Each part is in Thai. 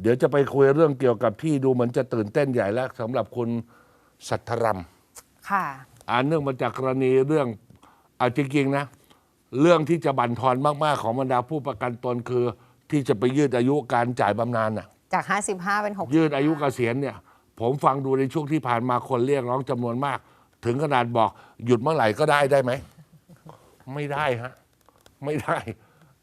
เดี๋ยวจะไปคุยเรื่องเกี่ยวกับที่ดูเหมือนจะตื่นเต้นใหญ่แล้วสำหรับคุณสัทธรัมค่ะอ่านเนื่องมาจากกรณีเรื่องเอาจริงๆนะ เรื่องที่จะบั่นทอนมากๆของบรรดาผู้ประกันตนคือ ที่จะไปยืดอายุการจ่ายบำนาญน่ะ จาก 55 เป็น60ยืดอายุเกษียณเนี่ย ผมฟังดูในช่วงที่ผ่านมาคนเรียกร้องจำนวนมาก ถึงขนาดบอกหยุดเมื่อไหร่ก็ได้ได้ไหม ไม่ได้ฮะ ไม่ได้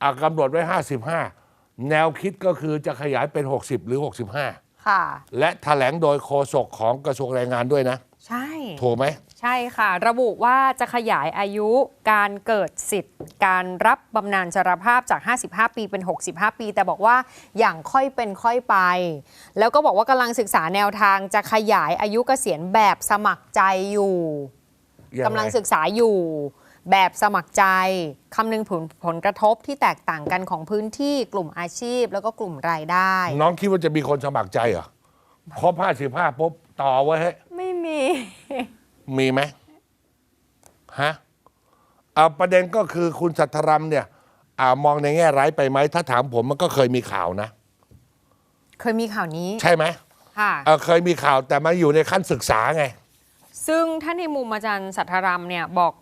อากำหนดไว้ 55 แนวคิดก็คือจะขยายเป็น 60 หรือ65ค่ะและแถลงโดยโฆษกของกระทรวงแรงงานด้วยนะ ใช่ ถูกไหม ใช่ค่ะ ระบุว่าจะขยายอายุการเกิดสิทธิ์ การรับบำนาญชราภาพจาก 55 ปีเป็น 65 ปี แต่บอกว่าอย่างค่อยเป็นค่อยไป แล้วก็บอกว่ากำลังศึกษาแนวทางจะขยายอายุเกษียณแบบสมัครใจอยู่ยังไง กำลังศึกษาอยู่ แบบสมัครใจคำนึงผลผลกระทบที่แตกต่างกันของพื้นที่กลุ่มอาชีพ แล้วก็กลุ่มรายได้ น้องคิดว่าจะมีคนสมัครใจเหรอครบ55ปุ๊บต่อไว้ให้ไม่มี มีไหมฮะเอาประเด็นก็คือคุณสัทธรัมเนี่ยอามองในแง่ร้ายไปไหมถ้าถามผมมันก็เคยมีข่าวนะ เคยมีข่าวนี้ใช่ไหมค่ะ เออเคยมีข่าวแต่มาอยู่ในขั้นศึกษาไง ซึ่งถ้าในมุมอาจารย์สัทธรัมเนี่ยบอก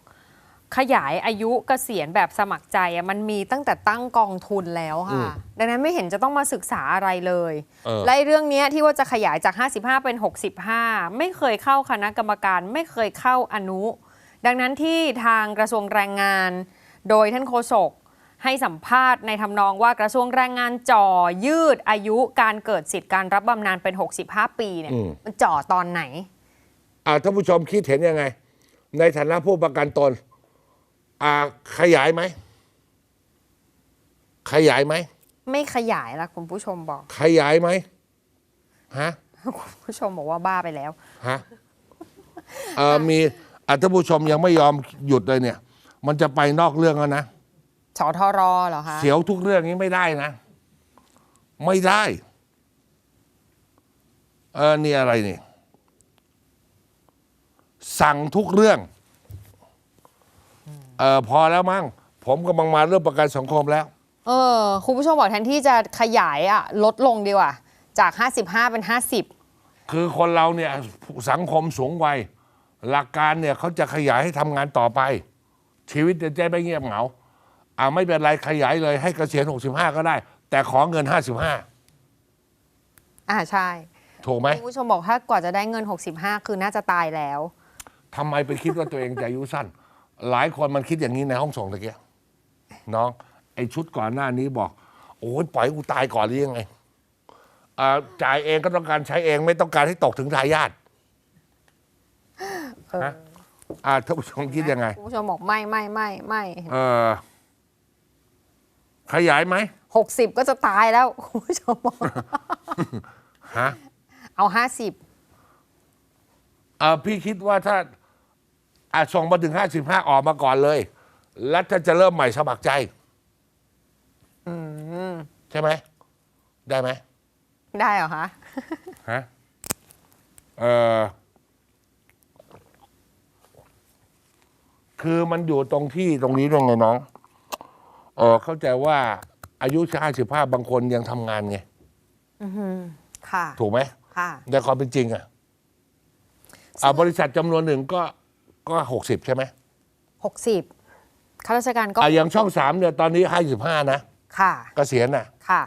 ขยายอายุเกษียณแบบสมัครใจอะมันมีตั้งแต่ตั้งกองทุนแล้วอืค่ะมดังนั้นไม่เห็นจะต้องมาศึกษาอะไรเลยเออและไอ้เรื่องเนี้ยที่ว่าจะขยายจาก 55 เป็น 65 ไม่เคยเข้าคณะกรรมการ ไม่เคยเข้าอนุ ดังนั้นที่ทางกระทรวงแรงงาน โดยท่านโฆษกให้สัมภาษณ์ในทำนองว่ากระทรวงแรงงานจ่อยืดอายุการเกิดสิทธิ์การรับบำนาญเป็น 65 ปีเนี่ยอืมมันจ่อตอนไหนอ่าท่านผู้ชมคิดเห็นยังไง ในฐานะผู้ประกันตน อ่าขยายไหม ขยายไหม ไม่ขยายละคุณผู้ชมบอก ขยายไหมฮะคุณผู้ชมบอกว่าบ้าไปแล้วฮะเออมีอะท่านผู้ชมยังไม่ยอมหยุดเลยเนี่ย มันจะไปนอกเรื่องแล้วนะสทรเหรอคะเสียวทุกเรื่องนี้ไม่ได้นะ ไม่ได้ เออนี่อะไรนี่ สั่งทุกเรื่อง เออพอแล้วมั้งผมกำลังมาเรื่องประกันสังคมแล้ว เออ คุณผู้ชมบอกแทนที่จะขยายอะลดลงดีกว่า จาก 55 เป็น 50 คือคนเราเนี่ยสังคมสูงวัยหลักการเนี่ยเขาจะขยายให้ทำงานต่อไป ชีวิตจะได้ไม่เงียบเหงาอ่าไม่เป็นไรขยายเลยให้เกษียณ65 ก็ได้ แต่ขอเงิน 55 อ่าใช่ ถูกไหมคุณผู้ชมบอกถ้ากว่าจะได้เงิน 65 คือน่าจะตายแล้ว ทำไมไปคิดว่าตัวเองจะอายุสั้น หลายคนมันคิดอย่างนี้ในห้องส่งตะเกียน้อง ไอชุดก่อนหน้านี้บอก โอ้ยปล่อยให้กูตายก่อนหรือยังไงอ่าจ่ายเองก็ต้องการใช้เองไม่ต้องการให้ตกถึงทายาทเออฮะอ่าท่านผู้ชมคิดยังไงคุณผู้ชมบอกไม่ไม่ไม่ไม่เออขยายไหม60ก็จะตายแล้วคุณผู้ชมบอกฮะเอา50เออพี่คิดว่าถ้า อาส่งมาถึงห้าสิบห้าออกมาก่อนเลย แล้วถ้าจะเริ่มใหม่สมัครใจอืมใช่ไหม ได้ไหม ได้เหรอคะ ฮะ เออคือมันอยู่ตรงที่ตรงนี้ด้วยไงน้อง เออเข้าใจว่า อายุห้าสิบห้าบางคนยังทำงานไงอือหือค่ะ ถูกไหมค่ะ ในความเป็นจริงอะอ่าบริษัทจำนวนหนึ่งก็ ก็หกสิบใช่ไหม60ข้าราชการก็อ่าอย่างช่องสามเนี่ยตอนนี้ห้าสิบห้านะค่ะเกษียณน่ะ ค่ะ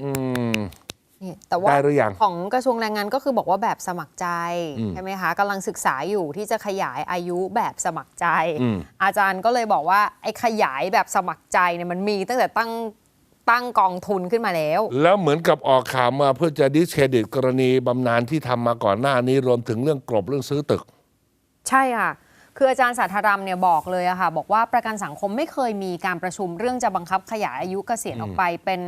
อืม นี่แต่ว่าได้หรือยังของกระทรวงแรงงานก็คือบอกว่าแบบสมัครใจอืมใช่ไหมคะกำลังศึกษาอยู่ที่จะขยายอายุแบบสมัครใจ อืม อาจารย์ก็เลยบอกว่าไอ้ขยายแบบสมัครใจเนี่ยมันมีตั้งแต่ตั้งตั้งกองทุนขึ้นมาแล้ว แล้วเหมือนกับออกข่าวมาเพื่อจะดิสเครดิตกรณีบำนาญที่ทำมาก่อนหน้านี้รวมถึงเรื่องกลบเรื่องซื้อตึก ใช่ค่ะ คืออาจารย์สาธรัมเนี่ยบอกเลยอะค่ะ บอกว่าประกันสังคมไม่เคยมีการประชุมเรื่องจะบังคับขยายอายุเกษียณออกไปเป็น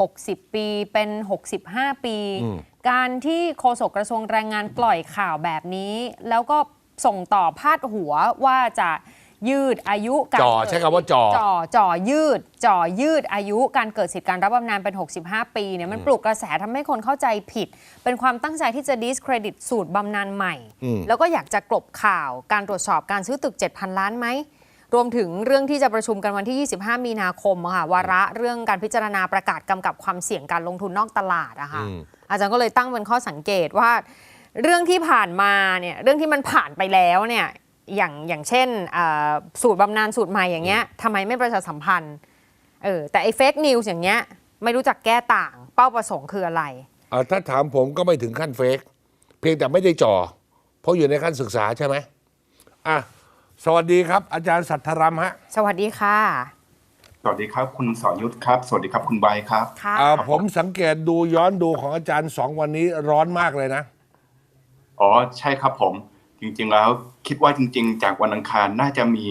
60 ปี เป็น 65 ปีอืมการที่โฆษกกระทรวงแรงงานปล่อยข่าวแบบนี้ แล้วก็ส่งต่อพาดหัวว่าจะ ยืดอายุการจ่อเกิดใช้คำว่าจ่อจ่อจ่อยืด จ่อยืดอายุการเกิดสิทธิการรับบำนาญเป็น 65 ปีเนี่ยมันปลุกกระแสทำให้คนเข้าใจผิด เป็นความตั้งใจที่จะดิสเครดิตสูตรบำนาญใหม่อืมแล้วก็อยากจะกลบข่าวการตรวจสอบการซื้อตึก 7,000 ล้านไหมรวมถึงเรื่องที่จะประชุมกันวันที่ 25 มีนาคมอะค่ะวาระเรื่องการพิจารณาประกาศกำกับความเสี่ยงการลงทุนนอกตลาดอะค่ะอืมอาจารย์ก็เลยตั้งเป็นข้อสังเกตว่า เรื่องที่ผ่านมาเนี่ยเรื่องที่มันผ่านไปแล้วเนี่ย อย่างอย่างเช่นอ่าสูตรบำนาญสูตรใหม่อย่างเงี้ยทำไมไม่ประชาสัมพันธ์เออแต่ไอ้เฟกนิวส์อย่างเงี้ยไม่รู้จักแก้ต่างเป้าประสงค์คืออะไรอ่าถ้าถามผมก็ไม่ถึงขั้นเฟกเพียงแต่ไม่ได้จ่อ เพราะอยู่ในขั้นศึกษาใช่ไหมอะสวัสดีครับ อาจารย์สัทธรัมฮะ สวัสดีค่ะ สวัสดีครับ คุณสอยุทธครับ สวัสดีครับคุณใบร์ทครับค่ะอ่าผมสังเกตดูย้อนดูของอาจารย์สองวันนี้ร้อนมากเลยนะ อ๋อใช่ครับผม จริง ๆ แล้วคิดว่าจริง ๆ จากวันอังคารน่าจะมี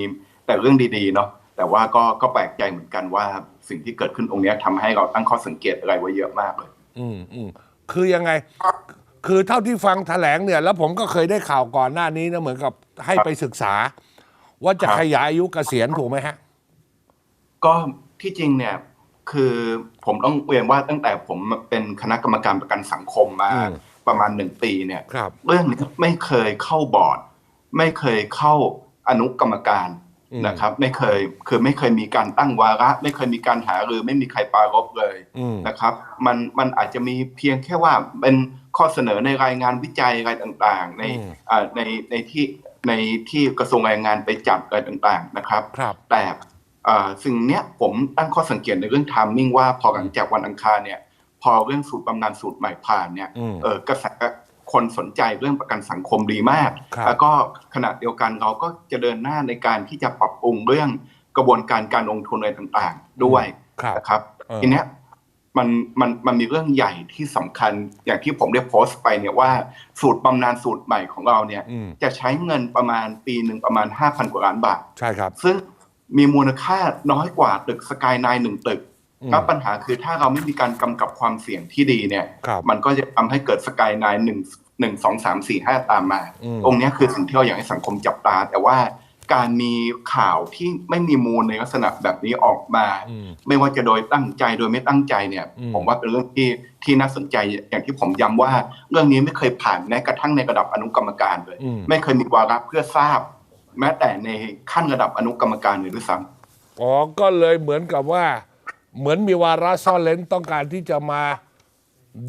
แต่เรื่องดีๆเนาะแต่ว่าก็ก็แปลกใจเหมือนกันว่าสิ่งที่เกิดขึ้นตรงเนี้ยทำให้เราตั้งข้อสังเกตอะไรไว้เยอะมากเลย อืมอืมคือยังไง คือเท่าที่ฟังแถลงเนี่ย แล้วผมก็เคยได้ข่าวก่อนหน้านี้นะเหมือนกับให้ไปศึกษา ว่าจะครับขยายอายุเกษียณถูกไหมฮะ ก็ที่จริงเนี่ย คือผมต้องเรียนว่าตั้งแต่ผมเป็นคณะกรรมการประกันสังคมมาอืม ประมาณหนึ่งปีเนี่ยครับเรื่องนี้ไม่เคยเข้าบอร์ด ไม่เคยเข้าอนุกรรมการอืมนะครับ ไม่เคยคือไม่เคยมีการตั้งวาระ ไม่เคยมีการหารือไม่มีใครปรารบเลยอืมนะครับ มันมันอาจจะมีเพียงแค่ว่าเป็นข้อเสนอในรายงานวิจัยอะไรต่างๆ ในอืมอ่าในในที่ในที่กระทรวงแรงงานไปจับอะไรต่างๆนะครับครับแต่อ่าสิ่งเนี้ยผมตั้งข้อสังเกตในเรื่องทามมิ่งว่าพอหลังจากวันอังคารเนี่ย พอเรื่องสูตรบำนาญสูตรใหม่ผ่านเนี่ยอืมเออกระแสคนสนใจเรื่องประกันสังคมดีมากครับแล้วก็ขณะเดียวกันเราก็จะเดินหน้าในการที่จะปรับปรุงเรื่องกระบวนการการลงทุนอะไรต่างๆ ด้วยครับนะครับเออทีเนี้ยมันมันมันมีเรื่องใหญ่ที่สำคัญอย่างที่ผมได้โพสต์ไปเนี่ยว่าสูตรบำนาญสูตรใหม่ของเราเนี่ยอืมจะใช้เงินประมาณปีหนึ่งประมาณ 5,000 กว่าล้านบาท ใช่ครับ ซึ่งมีมูลค่าน้อยกว่าตึกสกายไนหนึ่งตึกอืม แล้วปัญหาคือถ้าเราไม่มีการกำกับความเสี่ยงที่ดีเนี่ยครับมันก็จะทำให้เกิดสกายไนหนึ่งหนึ่งสองสามสี่ห้าตามมาอืมตรงเนี้ยคือสิ่งที่เราอยากให้สังคมจับตา แต่ว่าการมีข่าวที่ไม่มีมูลในลักษณะแบบนี้ออกมาอืมไม่ว่าจะโดยตั้งใจโดยไม่ตั้งใจเนี่ยอืมผมว่าเป็นเรื่องที่ที่น่าสนใจอย่างที่ผมย้ำว่า เรื่องนี้ไม่เคยผ่านแม้กระทั่งในระดับอนุกรรมการเลยอืมไม่เคยมีวาระเพื่อทราบ แม้แต่ในขั้นระดับอนุกรรมการเลยด้วยซ้ำอ๋อก็เลยเหมือนกับว่า เหมือนมีวาระซ่อนเลนต้องการที่จะมา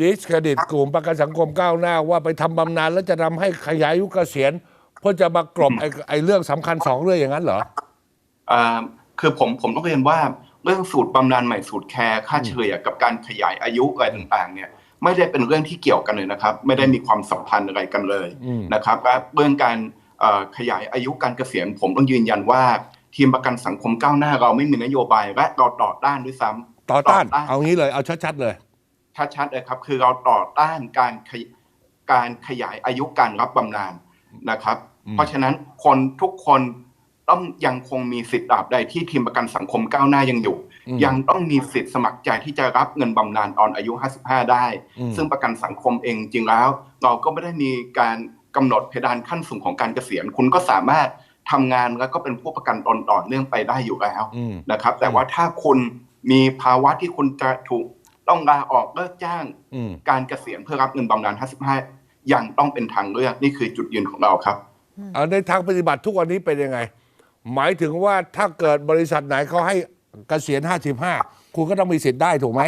ดิสเครดิตกลุ่มประกันสังคมก้าวหน้า ว่าไปทำบำนาญแล้วจะทำให้ขยายอายุเกษียณเพื่อจะมากลบไอ้ไอ้เรื่องสำคัญสองเรื่องอย่างนั้นเหรอ อ่าคือผมผมต้องเรียนว่าเรื่องสูตรบำนาญใหม่สูตรแคร์ค่าเฉลี่ยกับการขยายอายุอะไรต่างๆเนี่ยไม่ได้เป็นเรื่องที่เกี่ยวกันเลยนะครับ ไม่ได้มีความสัมพันธ์อะไรกันเลยอืม นะครับและเรื่องการเอ่อขยายอายุการเกษียณผมต้องยืนยันว่า ทีมประกันสังคมก้าวหน้าเราไม่มีนโยบายและเราต่อต้านด้วยซ้ำต่อต้าน เอางี้เลย เอาชัดๆเลย ชัดๆเลยครับ คือเราต่อต้านการขยการขยายอายุการรับบำนาญนะครับอืมเพราะฉะนั้นคนทุกคนต้องยังคงมีสิทธิ์ตราบใดที่ทีมประกันสังคมก้าวหน้ายังอยู่อืมยังต้องมีสิทธิ์สมัครใจที่จะรับเงินบำนาญตอนอายุ 55 ได้อืมซึ่งประกันสังคมเองจริงแล้ว เราก็ไม่ได้มีการกำหนดเพดานขั้นสูงของการเกษียณ คุณก็สามารถ ทำงานแล้วก็เป็นผู้ประกันตนต่อเนื่องไปได้อยู่แล้วอืมนะครับ แต่ว่าถ้าคุณมีภาวะที่คุณจะถูกต้องลาออกเลิกจ้างอืมการเกษียณเพื่อรับเงินบำนาญ55ยังต้องเป็นทางเลือกนี่คือจุดยืนของเราครับเอาในทางปฏิบัติทุกวันนี้เป็นยังไง หมายถึงว่าถ้าเกิดบริษัทไหนเขาให้เกษียณ 55 คุณก็ต้องมีสิทธิ์ได้ถูกไหม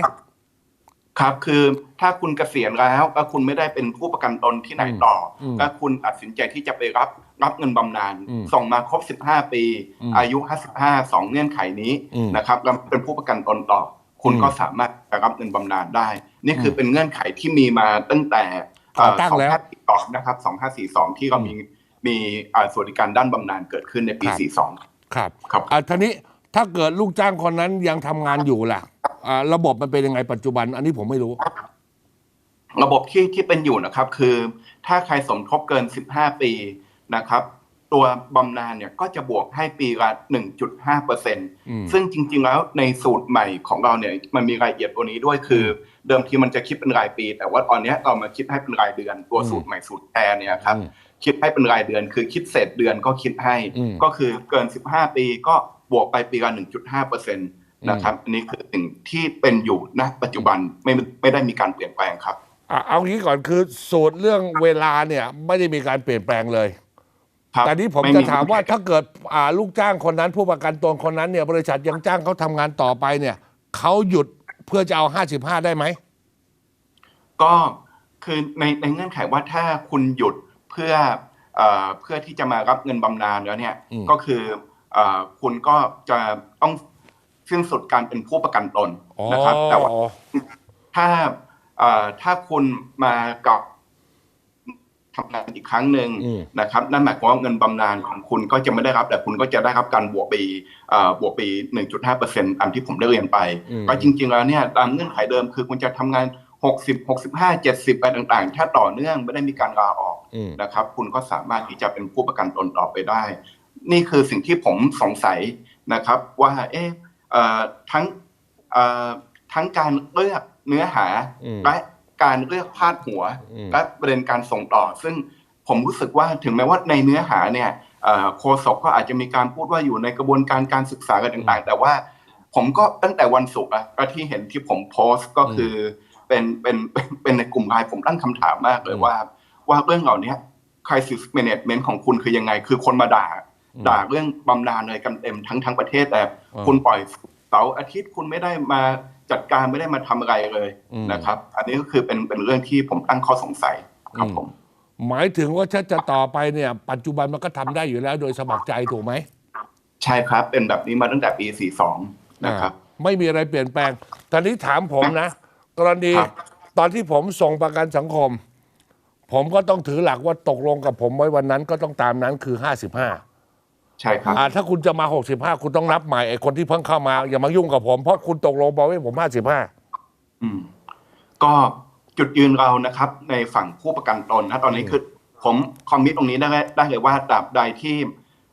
ครับคือถ้าคุณเกษียณแล้วแล้วคุณไม่ได้เป็นผู้ประกันตนที่ไหนต่ออมแล้วคุณตัดสินใจที่จะไปรับ รับเงินบำนาญอืมส่งมาครบ 15 ปีอืมอายุ 55สองเงื่อนไขนี้อืมนะครับแล้วเป็นผู้ประกันตนต่อ คุณอืมก็สามารถจะรับเงินบำนาญได้ นี่คืออมเป็นเงื่อนไขที่มีมาตั้งแต่ก่อตั้งแล้ว2542นะครับ2542ที่เรามีมีอ่าสวัสดิการด้านบำนาญเกิดขึ้นในปี42ครับครับอะทีนี้ถ้าเกิดลูกจ้างคนนั้นยังทำงานอยู่ล่ะอ่าระบบมันเป็นยังไงปัจจุบัน อันนี้ผมไม่รู้ ระบบที่ที่เป็นอยู่นะครับ คือ ถ้าใครสมทบเกิน 15 ปี นะครับตัวบำนาญเนี่ยก็จะบวกให้ปีละ 1.5เปอร์เซ็นต์อืมซึ่งจริง ๆ แล้วในสูตรใหม่ของเราเนี่ยมันมีรายละเอียดตัวนี้ด้วยคือ เดิมทีมันจะคิดเป็นรายปี แต่ว่าตอนเนี้ยเรามาคิดให้เป็นรายเดือน ตัวสูตรใหม่สูตรแอร์เนี่ยครับอืมคิดให้เป็นรายเดือน คือคิดเศษเดือนก็คิดให้อืมก็คือเกิน 15 ปีก็บวกไปปีละ 1.5เปอร์เซ็นต์นะครับอันนี้คือสิ่งที่เป็นอยู่ณปัจจุบันไม่ไม่ได้มีการเปลี่ยนแปลงครับอะเอางี้ก่อนคือสูตรเรื่องเวลาเนี่ยไม่ได้มีการเปลี่ยนแปลงเลย ครับแต่นี้ผมไจะถามว่าถ้าเกิดอ่าลูกจ้างคนนั้นผู้ประกันตนคนนั้นเนี่ยบริษัทยังจ้างเขาทำงานต่อไปเนี่ยเขาหยุดเพื่อจะเอา55ได้ไหม ก็คือในในเงื่อนไขว่าถ้าคุณหยุดเพื่อเอ่อเพื่อที่จะมารับเงินบำนาญแล้วเนี่ยอืม ก็คือเอ่อคุณก็จะต้องสิ้นสุดการเป็นผู้ประกันตนอ๋อนะครับ แต่ว่าถ้าเอ่อถ้าคุณมากับ ทำงานอีกครั้งหนึ่งอืมนะครับนั่นหมายความว่าเงินบำนาญของคุณก็จะไม่ได้รับ แต่คุณก็จะได้รับการบวกปีเอ่อบวกปี1.5เปอร์เซ็นต์ตามที่ผมได้เรียนไปอืมก็จริง ๆ แล้วเนี่ยตามเงื่อนไขเดิมคือคุณจะทำงาน 60 65 70ไปต่างๆ ถ้าต่อเนื่องไม่ได้มีการลาออกอืมนะครับ คุณก็สามารถที่จะเป็นผู้ประกันตนต่อไปได้ นี่คือสิ่งที่ผมสงสัยนะครับ ว่าเอ๊ะเอ่อทั้งเอ่อทั้งการเลือกเนื้อหาอืมและ การเลือกพาดหัวอืมและประเด็นการส่งต่อ ซึ่งผมรู้สึกว่าถึงแม้ว่าในเนื้อหาเนี่ยเอ่อโฆษกก็อาจจะมีการพูดว่าอยู่ในกระบวนการการศึกษากันต่างๆ แต่ว่าผมก็ตั้งแต่วันศุกร์อะก็ที่เห็นที่ผมโพสต์ก็คือเป็นเป็นเป็นเป็นในกลุ่มไลน์ผมตั้งคำถามมากเลยว่า ว่าเรื่องเหล่านี้ crisis management ของคุณคือยังไง คือคนมาด่าอืมด่าเรื่องบำนาญเลยกันเต็มทั้งทั้งประเทศแต่อืมคุณปล่อยเสาร์อาทิตย์คุณไม่ได้มา จัดการไม่ได้มาทำอะไรเลยอืมนะครับ อันนี้ก็คือเป็นเป็นเรื่องที่ผมตั้งข้อสงสัยครับอืมผม หมายถึงว่าถ้าจะต่อไปเนี่ย ปัจจุบันมันก็ทำได้อยู่แล้ว โดยสมัครใจถูกไหมใช่ครับ เป็นแบบนี้มาตั้งแต่ปี 42 นะครับอ่าไม่มีอะไรเปลี่ยนแปลง ตอนนี้ถามผมนะ กรณีครับตอนที่ผมส่งประกันสังคม ผมก็ต้องถือหลักว่าตกลงกับผมไว้วันนั้นก็ต้องตามนั้นคือ 55 ใช่ครับ อ่าถ้าคุณจะมา 65 คุณต้องนับใหม่ไอ้คนที่เพิ่งเข้ามา อย่ามายุ่งกับผม เพราะคุณตกลงบอกไว้ผม55อืมก็จุดยืนเรานะครับ ในฝั่งผู้ประกันตนนะตอนนี้อืมคือผมคอมมิตตรงนี้ได้ได้เลยว่าตราบใดที่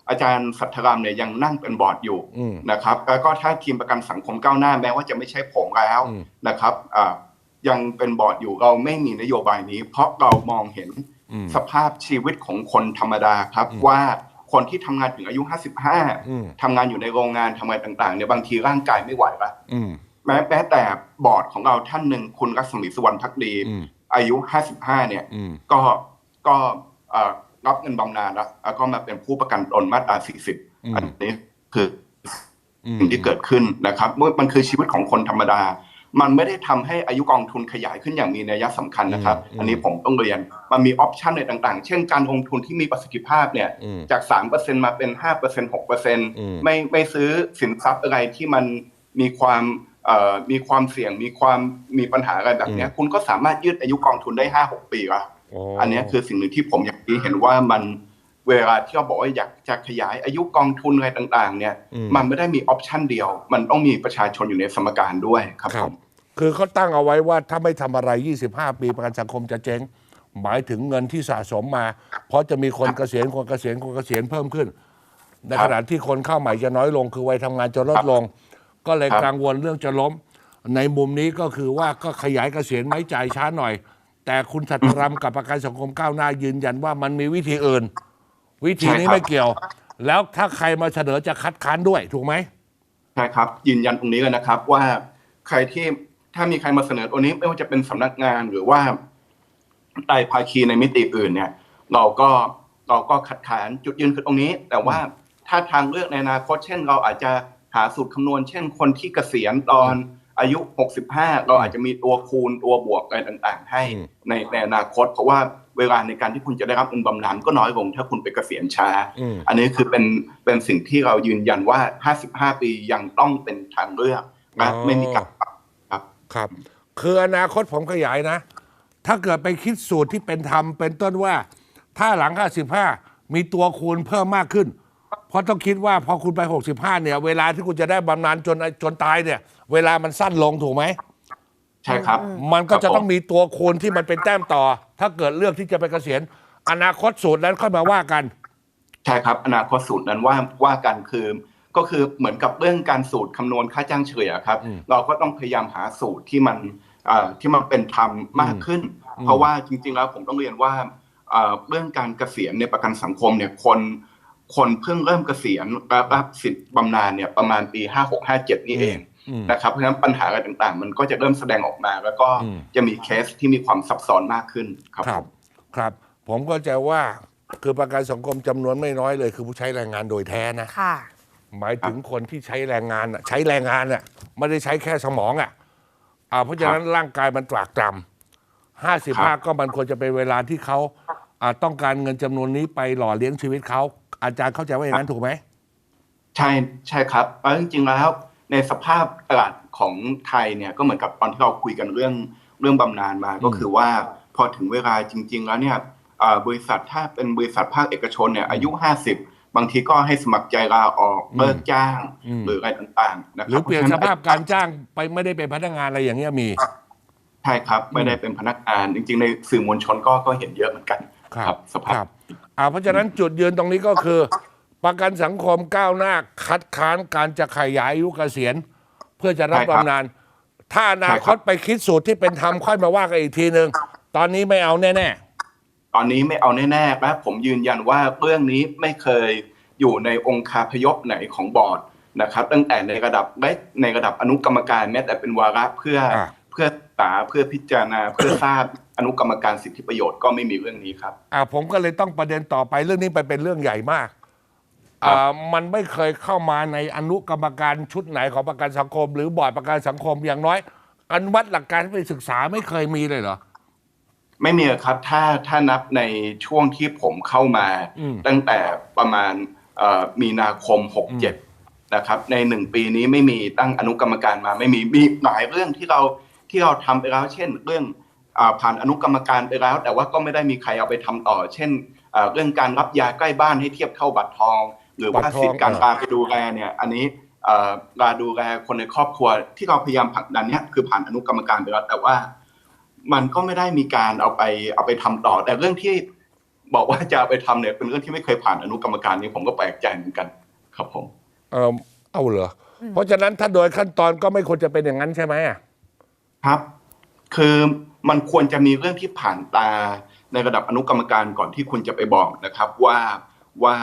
อาจารย์สัทธรามเนี่ยยังนั่งเป็นบอร์ดอยู่อืมนะครับ แล้วก็ถ้าทีมประกันสังคมก้าวหน้าแม้ว่าจะไม่ใช่ผมแล้วอืม นะครับอ่ายังเป็นบอร์ดอยู่เราไม่มีนโยบายนี้ เพราะเรามองเห็น อืม สภาพชีวิตของคนธรรมดาครับอืมว่า คนที่ทำงานถึงอายุอืม55ทำงานอยู่ในโรงงานทำงานต่างๆเนี่ยบางทีร่างกายไม่ไหวละอืมแม้แม้แต่บอร์ดของเราท่านหนึ่งคุณรัศมีสุวรรณพักดีอืมอายุ55เนี่ยอืมก็ก็เอ่อรับเงินบำนาญแล้วแล้วก็มาเป็นผู้ประกันตนมาตราอืม40อันนี้คืออืมสิ่งที่เกิดขึ้นนะครับเมื่อมันคือชีวิตของคนธรรมดา มันไม่ได้ทำให้อายุกองทุนขยายขึ้นอย่างมีนัยสำคัญนะครับอืมอันนี้ผมต้องเรียน มันมีออปชันในต่างๆ เช่นการลงทุนที่มีประสิทธิภาพเนี่ยอืมจาก 3%มาเป็น 5% 6%อืมไม่ไม่ซื้อสินทรัพย์อะไรที่มันมีความเอ่อมีความเสี่ยงมีความมีปัญหาอะไรแบบเนี้ยอืมคุณก็สามารถยืดอายุกองทุนได้ 5-6 ปีละโอ้อันเนี้ยคือสิ่งหนึ่งที่ผมอยากที่เห็นว่ามันเวลาที่เราบอกว่าอยากจะขยายอายุกองทุนอะไรต่าง ๆ เนี่ยอืมมันไม่ได้มีออปชันเดียว มันต้องมีประชาชนอยู่ในสมการด้วยครับครัผบม คือเขาตั้งเอาไว้ว่าถ้าไม่ทำอะไร 25 ปีประกันสังคมจะเจ๊ง หมายถึงเงินที่สะสมมา เพราะจะมีคนเกษียณคนเกษียณคนเกษียณเพิ่มขึ้น ในครัขบณะที่คนเข้าใหม่จะน้อยลง คือวัยทำงานจะลดลง ก็เลยครับกังวลเรื่องจะล้ม ในมุมนี้ก็คือว่าก็ขยายเกษียณไม่จ่ายช้าหน่อย แต่คุณสัตรำกับประกันสังคมก้าวหน้ายืนยันว่ามันมีวิธีอื่น วิธีนี้ไม่เกี่ยว แล้วถ้าใครมาเสนอจะคัดค้านด้วยถูกไหมใช่ครับ ยืนยันตรงนี้เลยนะครับว่าใครที่ ถ้ามีใครมาเสนอตัวนี้ไม่ว่าจะเป็นสำนักงานหรือว่าไตรภาคีในมิติอื่นเนี่ย เราก็เราก็ขัดขานจุดยืนคือตรงนี้ แต่ว่าถ้าทางเลือกในอนาคตเช่น เราอาจจะหาสูตรคำนวณ เช่น คนที่เกษียณตอนอายุ 65 เราอาจจะมีตัวคูณตัวบวกอะไรต่างๆ ให้อืมในในอนาคต เพราะว่าเวลาในการที่คุณจะได้รับเงินบำนาญก็น้อยลงถ้าคุณไปเกษียณช้าอืมอันนี้คือเป็นเป็นสิ่งที่เรายืนยันว่า 55 ปียังต้องเป็นทางเลือกและอ๋อไม่มีการปรับ ครับครับ คืออนาคตผมขยายนะ ถ้าเกิดไปคิดสูตรที่เป็นธรรมเป็นต้นว่า ถ้าหลัง 55 มีตัวคูณเพิ่มมากขึ้น เพราะต้องคิดว่าพอคุณไป 65 เนี่ย เวลาที่คุณจะได้บำนาญจนจนตายเนี่ย เวลามันสั้นลงถูกไหม ใช่ครับมันก็จะครับผมต้องมีตัวคูณที่มันเป็นแต้มต่อ ถ้าเกิดเลือกที่จะไปเกษียณ อนาคตสูตรนั้นค่อยมาว่ากัน ใช่ครับ อนาคตสูตรนั้นว่าว่ากันคือ ก็คือเหมือนกับเรื่องการสูตรคำนวณค่าจ้างเฉลี่ยครับอืมเราก็ต้องพยายามหาสูตรที่มันเอ่อที่มันเป็นธรรมมากขึ้นอืมเพราะว่าจริง ๆ แล้วผมต้องเรียนว่าเอ่อเรื่องการเกษียณในประกันสังคมเนี่ยคนคนเพิ่งเริ่มเกษียณรับรับสิทธิ์บำนาญเนี่ยประมาณปี5657นี่เองอืมนะครับเพราะฉะนั้นปัญหาอะไรต่างๆ มันก็จะเริ่มแสดงออกมา แล้วก็อืมจะมีเคสที่มีความซับซ้อนมากขึ้นครับครับผมครับ ผมก็จะว่าคือประกันสังคมจำนวนไม่น้อยเลย คือผู้ใช้แรงงานโดยแท้นะค่ะ หมายถึงคนที่ใช้แรงงานน่ะใช้แรงงานอะไม่ได้ใช้แค่สมองอะอ่าเพราะฉะนั้นร่างกายมันตรากตรำห้าสิบห้าก็มันควรจะเป็นเวลาที่เขาอ่าต้องการเงินจำนวนนี้ไปหล่อเลี้ยงชีวิตเขาอาจารย์เข้าใจว่าอย่างนั้นถูกไหมใช่ใช่ครับแล้วจริงๆแล้วในสภาพตลาดของไทยเนี่ยก็เหมือนกับตอนที่เราคุยกันเรื่องเรื่องบำนาญมาก็คือว่าพอถึงเวลาจริง ๆ แล้วเนี่ยอ่าบริษัทถ้าเป็นบริษัทภาคเอกชนเนี่ยอายุ50บางทีก็ให้สมัครใจลาออกเลิกจ้างอืมหรืออะไรต่างๆนะคหรับรือเปลี่ยนพสระฉะภาพการจ้างไปไม่ได้เป็นพนักงานอะไรอย่างเงี้ยมีใช่ครับไม่ได้เป็นพนักงาน จริง ๆ ในสื่อมวลชนก็ก็เห็นเยอะเหมือนกันสภาพครับอ่าเพราะฉะนั้นจุดยืนตรงนี้ก็คือ ประกันสังคมก้าวหน้าคัดค้านการจะขยายอายุเกษียณ เพื่อจะรับใช่ครับบำนาญถ้าอนาใช่คครัตบไปคิดสูตรที่เป็นธรรมค่อยมาว่ากันอีกทีหนึ่งตอนนี้ไม่เอาแน่ ตอนนี้ไม่เอาแน่ๆและผมยืนยันว่าเรื่องนี้ไม่เคยอยู่ในองค์คาพยพไหนของบอร์ดนะครับ ตั้งแต่ในระดับเล็กในระดับอนุกรรมการแม้แต่เป็นวาระเพื่ออาเพื่อศึกษาเพื่อพิจารณาเพื่อทราบอนุกรรมการสิทธิประโยชน์ก็ไม่มีเรื่องนี้ครับๆอ่าผมก็เลยต้องประเด็นต่อไปเรื่องนี้ไปเป็นเรื่องใหญ่มากครับอ่ามันไม่เคยเข้ามาในอนุกรรมการชุดไหนของประกันสังคม หรือบอร์ดประกันสังคมอย่างน้อยอนุมัติหลักการให้ไปศึกษาไม่เคยมีเลยเหรอ ไม่มีครับถ้าถ้านับในช่วงที่ผมเข้ามาอืมตั้งแต่ประมาณเอ่อมีนาคม 67 นะครับ ในหนึ่งปีนี้ไม่มีตั้งอนุกรรมการมาไม่มีมีหลายเรื่องที่เราที่เราทำไปแล้ว เช่น เรื่องอาผ่านอนุกรรมการไปแล้ว แต่ว่าก็ไม่ได้มีใครเอาไปทำต่อ เช่นเอ่อเรื่องการรับยาใกล้บ้านให้เทียบเท่าบัตรทอง หรือบัว่าตรทองสิทธิการเออตามไปดูแลเนี่ยอันนี้เอ่อการดูแลคนในครอบครัวที่เราพยายามผลักดันเนี่ยคือผ่านอนุกรรมการไปแล้วแต่ว่า มันก็ไม่ได้มีการเอาไปเอาไปทำต่อ แต่เรื่องที่บอกว่าจะเอาไปทำเนี่ยเป็นเรื่องที่ไม่เคยผ่านอนุกรรมการนี้ผมก็แปลกใจเหมือนกัน ครับผมเออเอาเหรอเพราะฉะนั้นถ้าโดยขั้นตอนก็ไม่ควรจะเป็นอย่างนั้นใช่ไหมอะครับ คือมันควรจะมีเรื่องที่ผ่านตาในระดับอนุกรรมการก่อนที่คุณจะไปบอกนะครับว่าว่า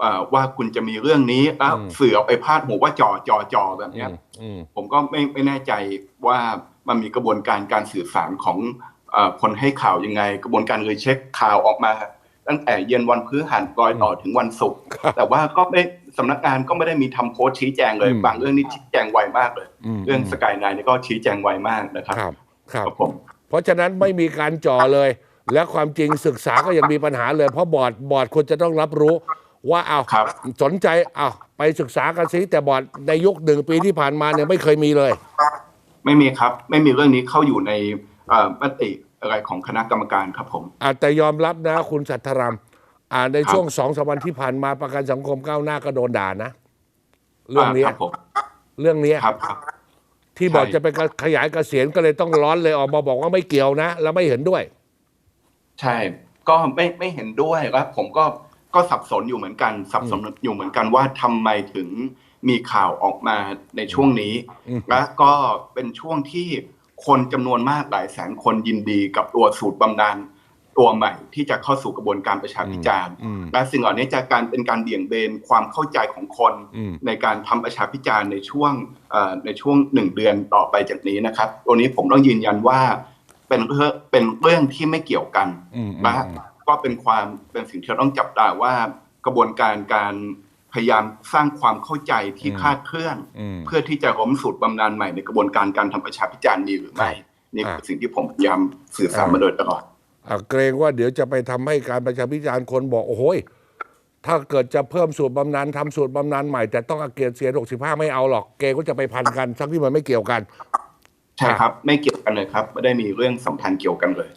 เอ่อว่าคุณจะมีเรื่องนี้แล้วอืมสื่อเอาไปพาดหัวว่าจอจอจอแบบอืเนี้ยมอืมผมก็ไม่ไม่แน่ใจว่ามันมีกระบวนการการสื่อสารของเออคนให้ข่าวยังไง กระบวนการเลยเช็คข่าวออกมา ตั้งแต่เย็นวันพฤหัสรอยต่อถึงวันศุกร์ครับแต่ว่าก็ไม่สำนักงานก็ไม่ได้มีทำโพสต์ชี้แจงเลยอืมบางเรื่องนี่ชี้แจงไวมากเลยมเรื่องสกายไนนี่ก็ชี้แจงไวมากนะครับครับครับ ครับผมเพราะฉะนั้นไม่มีการจ่อเลย และความจริงศึกษาก็ยังมีปัญหาเลย เพราะบอร์ดบอร์ดควรจะต้องรับรู้ว่าเอาครับสนใจเอาไปศึกษากันสิแต่บอร์ดในยุคหนึ่งปีที่ผ่านมาเนี่ยไม่เคยมีเลย ไม่มีครับ ไม่มีเรื่องนี้เข้าอยู่ในเอ่อมติอะไรของคณะกรรมการครับผมอาแต่ยอมรับนะคุณสัทธรามอ่าในครับช่วงสองสามวันที่ผ่านมาประกันสังคมก้าวหน้าก็โดนด่านะ เรื่องเนี้ยาครับผมเรื่องเนี้ยครับครับที่บอกใช่จะไปขยายเกษียณก็เลยต้องร้อนเลยออกมาบอกว่าไม่เกี่ยวนะ แล้วไม่เห็นด้วย ใช่ ก็ไม่ไม่เห็นด้วยแล้วผมก็ก็สับสนอยู่เหมือนกัน สับสนอยู่เหมือนกันว่าทำไมถึง มีข่าวออกมาในช่วงนี้อืมและก็เป็นช่วงที่คนจำนวนมากหลายแสนคนยินดีกับตัวสูตรบำนาญตัวใหม่ที่จะเข้าสู่กระบวนการประชาพิจารณ์อืมและสิ่งเหล่านี้จะการเป็นการเบี่ยงเบนความเข้าใจของคนอืมในการทำประชาพิจารณ์ในช่วงเอ่อในช่วงหนึ่งเดือนต่อไปจากนี้นะครับตัวนี้ผมต้องยืนยันว่าเป็นเรื่องเป็นเรื่องที่ไม่เกี่ยวกันอืมอืมและอืมก็เป็นความเป็นสิ่งที่เราต้องจับตาว่ากระบวนการการ พยายามสร้างความเข้าใจที่คลาดเคลื่อนอืมเพื่อที่จะล้มสูตรบำนาญใหม่ในกระบวนการการทำประชาพิจารณ์มีหรือไม่ครับนี่อ่าคือสิ่งที่ผมพยายามสื่อสารมาโดยตลอดอะเกรงว่าเดี๋ยวจะไปทำให้การประชาพิจารณ์คนบอกโอ้โหยถ้าเกิดจะเพิ่มสูตรบำนาญทำสูตรบำนาญใหม่ แต่ต้องอาเกียรติเสียหกสิบห้าไม่เอาหรอกเกรงก็จะไปพันกันทั้งที่มันไม่เกี่ยวกัน ใช่ครับ ไม่เกี่ยวกันเลยครับ ไม่ได้มีเรื่องสัมพันธ์เกี่ยวกันเลย